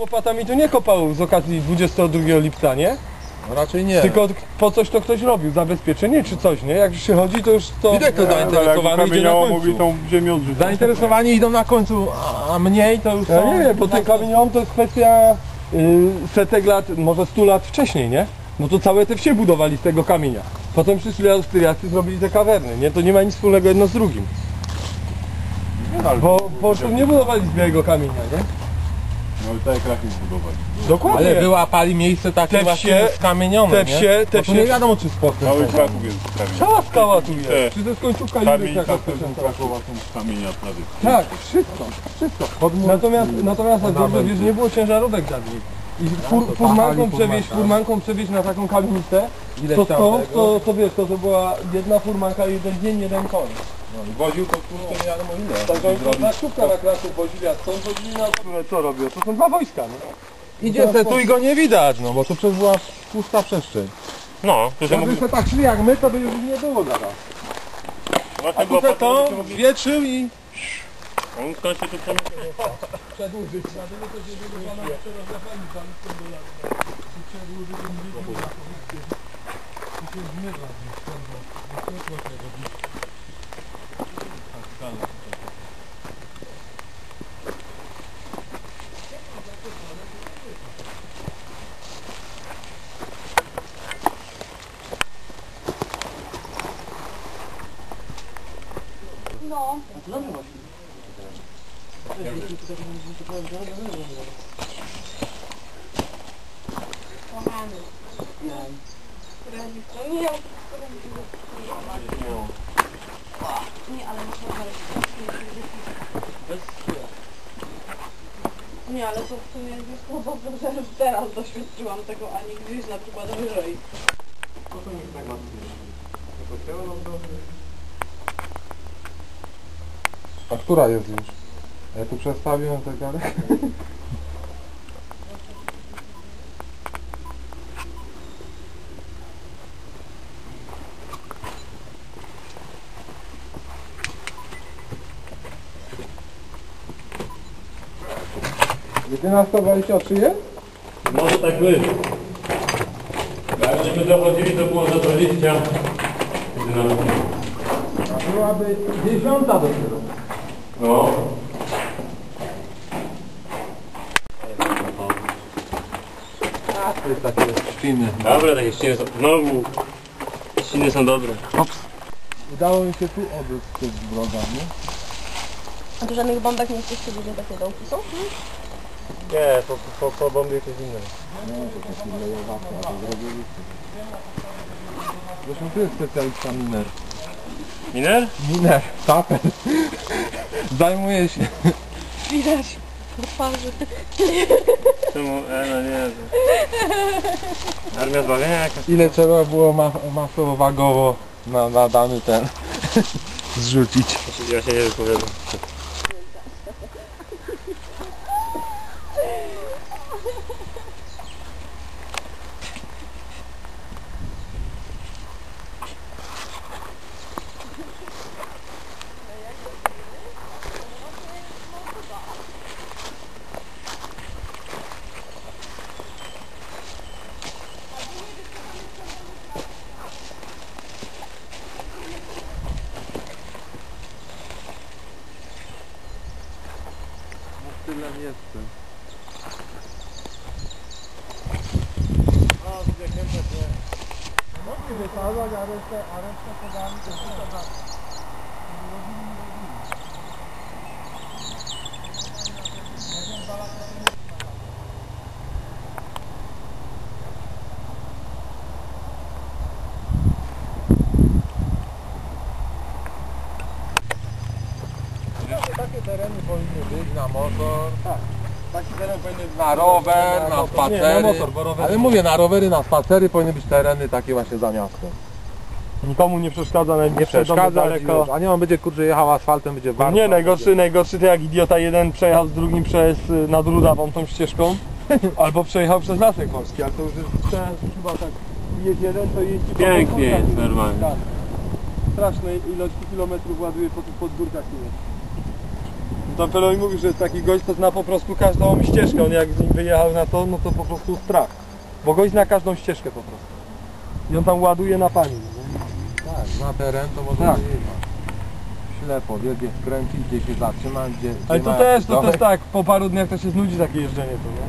Łopatami to nie kopał z okazji 22 lipca, nie? No raczej nie. Tylko po coś to ktoś robił, zabezpieczenie czy coś, nie? Jak już się chodzi, to już to... Widać to zainteresowany idzie na końcu. tą ziemię odrzucić. Zainteresowani idą na końcu, a- mniej to już Ja są... nie wiem, bo ten kamieniołom to jest kwestia y, setek lat, może 100 lat wcześniej, nie? No to całe te wsie budowali z tego kamienia. Potem przyszli Austriacy, zrobili te kawerny, nie? To nie ma nic wspólnego jedno z drugim. Bo, bo tu nie budowali z białego kamienia, nie? No i tak jak Kraków zbudowali. Dokładnie. Ale wyłapali miejsce takie Te właśnie wsie- skamienione, te nie? wsie- te Bo tu wsie- nie wiadomo czy sportem Cały. Kraków jest prawie. Cała skała tu jest. Te. Czy to jest końcówka Kamień Jury i taka tak Krakowa są kamienia prawie. Tak, wszystko, wszystko. Natomiast, natomiast jak dobrze wiesz, nie było ciężarówek dawniej. I fur, to furmanką przewieźć, furmanką przewieźć na taką kamienicę, Ileś to tam to, tego. to, to wiesz, to, to była jedna furmanka, jeden dzień, jeden koń. No i woził to kurde nie wiadomo ile. Także oni to taksówka na Kraków wozili, a stąd wozili na... Które co robią? To są dwa wojska, no. Idzie se tu i go nie widać, no bo tu przez była pusta przestrzeń. No, to se tak szli jak my, to by już nie było zaraz. Właśnie A tu se to wietrzył i... On skąd się tu przemyślał? Przedłużyć, dlatego to się wygląda na przerozrafami tam z tym dolarem. Przedłużyć im na pozycję. To się zmywa gdzieś tam, bo światło się robi. No. Kochany. Radzisz to? Nie, nie, ale muszę znaleźć. Nie, ale to w sumie jest to dobrze, że teraz doświadczyłam tego, a nie gdzieś na przykład wyżej. A która jest już? Ja tu przestawiłem zegarek. Dwadzieścia trzy jest? Może tak być. Jak żeśmy dochodzili, to było za 20. A byłaby dziesiąta dopiero. No. To jest takie szpiny. Dobra, takie ściny są. Znowu. Ściny są dobre. Udało mi się tu z tych wroga, nie? A tu żadnych bombek nie jesteście, gdzie takie dołki są? Nie, po, po, po bombie jakieś inne. Zresztą tu jest specjalista miner. Miner? Miner, saper. Zajmuje się. Widać po twarzy. Czemu? E, no nie. To... Armia zbawienia jakaś? Ile trzeba było ma masowo-wagowo na, na dany ten zrzucić. Ja się- Ja się nie wypowiadam. Tyle jestem. Takie tereny powinny być na motor. Tak. Taki teren powinien być Na rower, na spacery. Nie, na motor, bo rower... Ale mówię, na rowery, na spacery powinny być tereny takie właśnie za miastem. Nikomu nie przeszkadza, nawet Nie domem przeszkadza daleko. A nie on będzie kurczę jechał asfaltem, będzie warto. Nie, najgorszy, najgorszy to jak idiota jeden przejechał z drugim przez y, nad Rudawą tą ścieżką, albo przejechał przez Lasek Morski, ale to już jest chyba tak jest jeden, to jeździ po Pięknie jest, normalnie. Tak. Straszne ilości kilometrów ładuje po tych podgórkach tu jest. Tam Peloj mówił, że jest taki gość, to zna po prostu każdą ścieżkę. On jak z nim wyjechał na to, no to po prostu strach. Bo gość zna każdą ścieżkę po prostu. I on tam ładuje na pani. nie? Tak, na teren to może Tak. wyjechać. Ślepo, wie gdzie skręcić, gdzie się zatrzymać, gdzie... Ale gdzie to ma też, to domek. też tak, po paru dniach to się znudzi takie jeżdżenie to, nie?